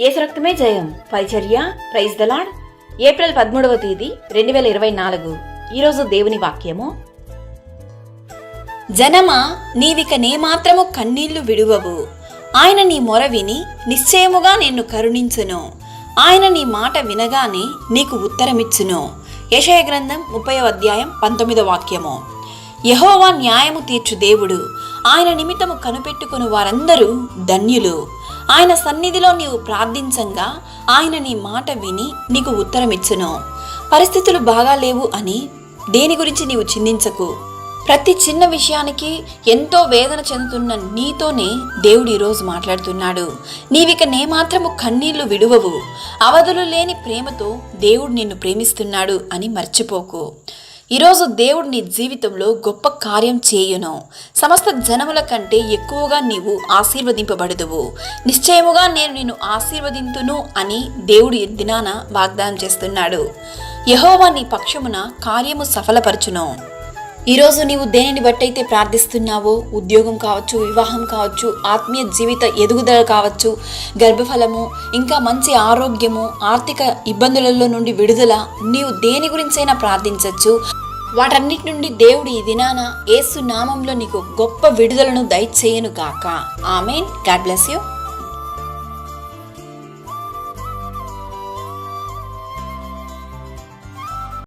ఏసు రక్తమే జయం. పరిచర్య ప్రైజ్ దలాడ్ ఏప్రిల్ పదమూడవ తేదీ రెండు వేల ఇరవై నాలుగు. ఈరోజు దేవుని వాక్యము. జనమా నీవిక నేమాత్రము కన్నీళ్ళు విడువవు. ఆయన నీ మొర విని నిశ్చయముగా నిన్ను కరుణించును. ఆయన నీ మాట వినగానే నీకు ఉత్తరమిచ్చును. యశయ గ్రంథం ముప్పై అధ్యాయం పంతొమ్మిదో వాక్యము. యహోవా న్యాయము తీర్చు దేవుడు. ఆయన నిమిత్తము కనిపెట్టుకుని వారందరూ ధన్యులు. ఆయన సన్నిధిలో నీవు ప్రార్థించంగా ఆయన నీ మాట విని నీకు ఉత్తరమిచ్చును. పరిస్థితులు బాగా లేవు అని దేని గురించి నీవు చింతించకు. ప్రతి చిన్న విషయానికి ఎంతో వేదన చెందుతున్న నీతోనే దేవుడు ఈరోజు మాట్లాడుతున్నాడు. నీవిక నేమాత్రము కన్నీళ్ళు విడువవు. అవధులు లేని ప్రేమతో దేవుడు నిన్ను ప్రేమిస్తున్నాడు అని మర్చిపోకు. ఈరోజు దేవుడు నీ జీవితంలో గొప్ప కార్యం చేయును. సమస్త జనముల కంటే ఎక్కువగా నీవు ఆశీర్వదింపబడదువు. నిశ్చయముగా నేను నిన్ను ఆశీర్వదింతును అని దేవుడు దినాన వాగ్దానం చేస్తున్నాడు. యహోవా నీ పక్షమున కార్యము సఫలపరచును. ఈరోజు నీవు దేనిని బట్టయితే ప్రార్థిస్తున్నావో ఉద్యోగం కావచ్చు వివాహం కావచ్చు ఆత్మీయ జీవిత ఎదుగుదల కావచ్చు గర్భఫలము ఇంకా మంచి ఆరోగ్యము ఆర్థిక ఇబ్బందులలో నుండి విడుదల నీవు దేని గురించైనా ప్రార్థించవచ్చు వాటన్నిటి నుండి దేవుడు ఈ దినాన ఏసు నామంలో నీకు గొప్ప విడుదలను దయచేయను గాక. ఆమెన్. God bless you.